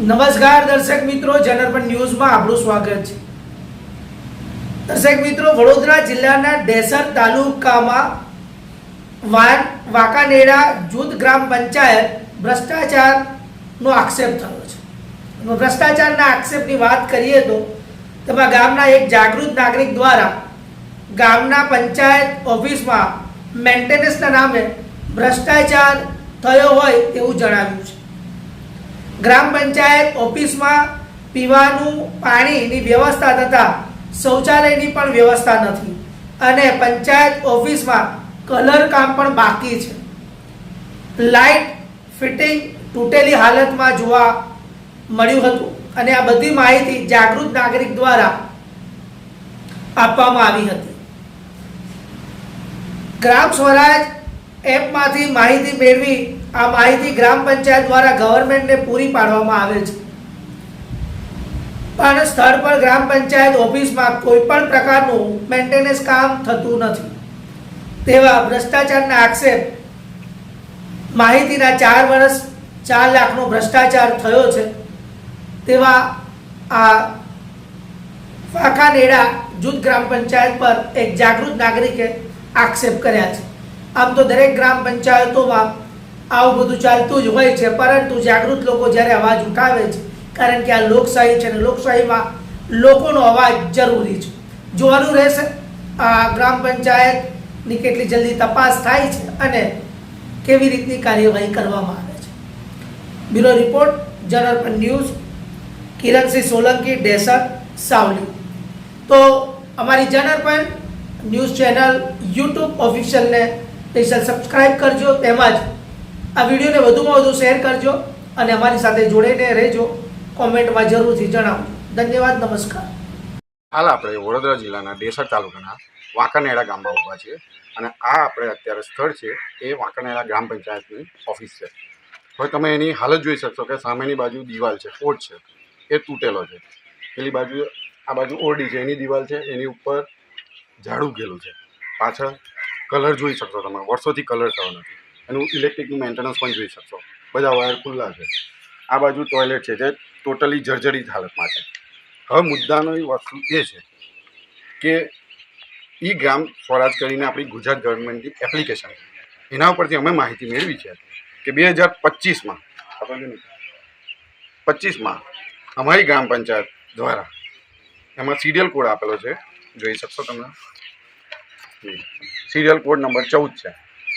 નમસ્કાર દર્શક મિત્રો જનરપણ ન્યૂઝમાં આપણું સ્વાગત છે. દર્શક મિત્રો, વડોદરા જિલ્લાના ડેસર તાલુકામાં વાન વાંકાનેડા જૂથ ગ્રામ પંચાયત ભ્રષ્ટાચારનો આક્ષેપ થયો છે. ભ્રષ્ટાચારના આક્ષેપની વાત કરીએ તો, તેમાં ગામના એક જાગૃત નાગરિક દ્વારા ગામના પંચાયત ઓફિસમાં મેન્ટેનન્સના નામે ભ્રષ્ટાચાર થયો હોય તેવું જણાવ્યું છે. ગ્રામ પંચાયત ઓફિસમાં પીવાનું પાણીની વ્યવસ્થા તથા શૌચાલયની પણ વ્યવસ્થા નથી. અને પંચાયત ઓફિસમાં કલર કામ પણ બાકી છે. લાઇટ ફિટિંગ તૂટેલી હાલતમાં જોવા મળ્યું હતું અને આ બધી માહિતી જાગૃત નાગરિક દ્વારા આપવામાં આવી હતી. ગ્રામ સ્વરાજ એપમાંથી માહિતી મેળવી આ માહિતી ગ્રામ પંચાયત દ્વારા ગવર્મેન્ટને પૂરી પાડવામાં આવે છે. પણ સ્થળ પર ગ્રામ પંચાયત ઓફિસમાં કોઈ પણ પ્રકારનું મેન્ટેનન્સ કામ થતું નથી. તેવા ભ્રષ્ટાચારના આક્ષેપ માહિતીના ચાર વર્ષ ચાર લાખનો ભ્રષ્ટાચાર થયો છે. તેવા આ ફાંકાનેડા જૂથ ગ્રામ પંચાયત પર એક જાગૃત નાગરિકે આક્ષેપ કર્યા છે. આમ તો દરેક ગ્રામ પંચાયતોમાં આવું બધું ચાલતું જ હોય છે, પરંતુ જાગૃત લોકો જ્યારે અવાજ ઉઠાવે છે, કારણ કે આ લોકશાહી છે અને લોકશાહીમાં લોકોનો અવાજ જરૂરી છે. જોવાનું રહેશે, આ ગ્રામ પંચાયતની કેટલી જલ્દી તપાસ થાય છે અને કેવી રીતની કાર્યવાહી કરવામાં આવે છે. Bureau report, general news, Kiransinh Solanki, Desar, Savli. તો અમારી જનરપન ન્યૂઝ ચેનલ યુટ્યુબ ઓફિશિયલને સ્પેશિયલ સબસ્ક્રાઈબ કરજો, તેમજ આ વિડીયોને વધુમાં વધુ શેર કરજો અને અમારી સાથે જોડાઈને રહેજો. કોમેન્ટમાં જરૂરથી જણાવજો. ધન્યવાદ, નમસ્કાર. હાલ આપણે વડોદરા જિલ્લાના દેસર તાલુકાના વાંકાનેડા ગામમાં ઊભા છીએ અને આ આપણે અત્યારે સ્થળ છે એ વાંકાનેડા ગ્રામ પંચાયતની ઓફિસ છે. હવે તમે એની હાલત જોઈ શકશો કે સામેની બાજુ દિવાલ છે ફોટ છે. એ તૂટેલો છે. પેલી બાજુ, આ બાજુ ઓરડી છે, એની દિવાલ છે, એની ઉપર ઝાડ ઉગેલું છે. પાછળ કલર જોઈ શકશો તમે, વર્ષોથી કલર થયો નથી. એનું ઇલેક્ટ્રિકનું મેન્ટેનન્સ પણ જોઈ શકશો. બધા વાયર ખુલ્લા છે. આ બાજુ ટોયલેટ છે જે ટોટલી જર્જરિત હાલતમાં છે. હવે મુદ્દાનો એ વસ્તુ એ છે કે ઈ ગ્રામ સ્વરાજ કરીને આપણી ગુજરાત ગવર્મેન્ટની એપ્લિકેશન એના ઉપરથી અમે માહિતી મેળવી છે કે બે હજાર પચીસમાં પચીસમાં અમારી ગ્રામ પંચાયત દ્વારા એમાં સિરિયલ કોડ આપેલો છે. જોઈ શકશો તમે સિરિયલ કોડ નંબર ચૌદ છે.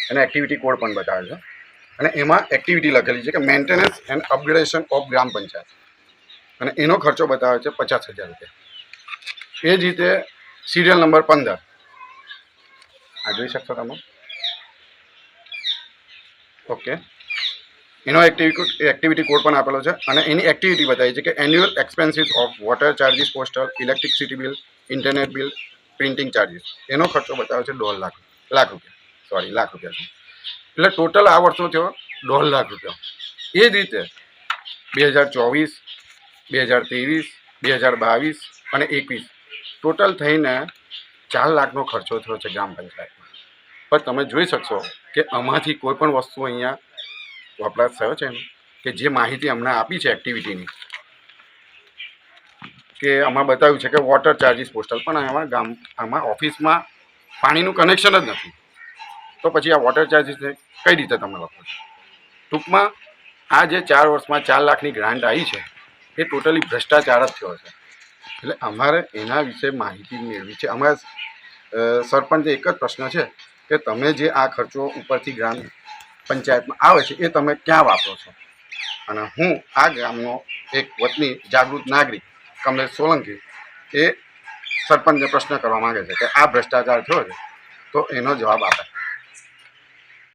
અને એક્ટિવિટી કોડ પણ બતાવે છે. અને એમાં એક્ટિવિટી લખેલી છે કે maintenance and upgradation of gram panchayat. અને એનો ખર્ચો બતાવે છે પચાસ હજાર રૂપિયા. એ જ રીતે સિરિયલ નંબર પંદર. આ જોઈ શકશો તમે? ઓકે એનો એક્ટિવિટી એક્ટિવિટી કોડ પણ આપેલો છે અને એની એક્ટિવિટી બતાવી છે કે annual expenses of water charges postal electricity bill internet bill printing charges એનો ખર્ચો બતાવે છે દોઢ લાખ લાખ રૂપિયા. સોરી, લાખ રૂપિયા એટલે ટોટલ આ વર્ષનો થયો દોઢ લાખ રૂપિયા. એ જ રીતે બે હજાર ચોવીસ, બે હજાર ત્રેવીસ, બે હજાર બાવીસ અને એકવીસ. ટોટલ થઈને ચાર લાખનો ખર્ચો થયો છે ગ્રામ પંચાયતમાં. પણ તમે જોઈ શકશો કે આમાંથી કોઈ પણ વસ્તુ અહીંયા વપરાશ થયો છે કે જે માહિતી અમને આપી છે એક્ટિવિટીની કે આમાં બતાવ્યું છે કે વોટર ચાર્જિસ પોસ્ટલ પણ આમાં ગામ, આમાં ઓફિસમાં પાણીનું કનેક્શન જ નથી. તો પછી આ વોટર ચાર્જીસ કઈ રીતે તમે લખો છો? ટૂંકમાં આ જે ચાર વર્ષમાં ચાર લાખની ગ્રાન્ટ આવી છે, એ ટોટલી ભ્રષ્ટાચાર જ થયો છે. એટલે અમારે એના વિશે માહિતી મેળવી છે. અમારા સરપંચ એક જ પ્રશ્ન છે કે તમે જે આ ખર્ચો ઉપરથી ગ્રામ પંચાયતમાં આવે છે, એ તમે ક્યાં વાપરો છો? અને હું આ ગામનો એક વતની જાગૃત નાગરિક, કમલેશ સોલંકી, એ સરપંચને પ્રશ્ન કરવા માંગે છે કે આ ભ્રષ્ટાચાર થયો છે, તો એનો જવાબ આપે.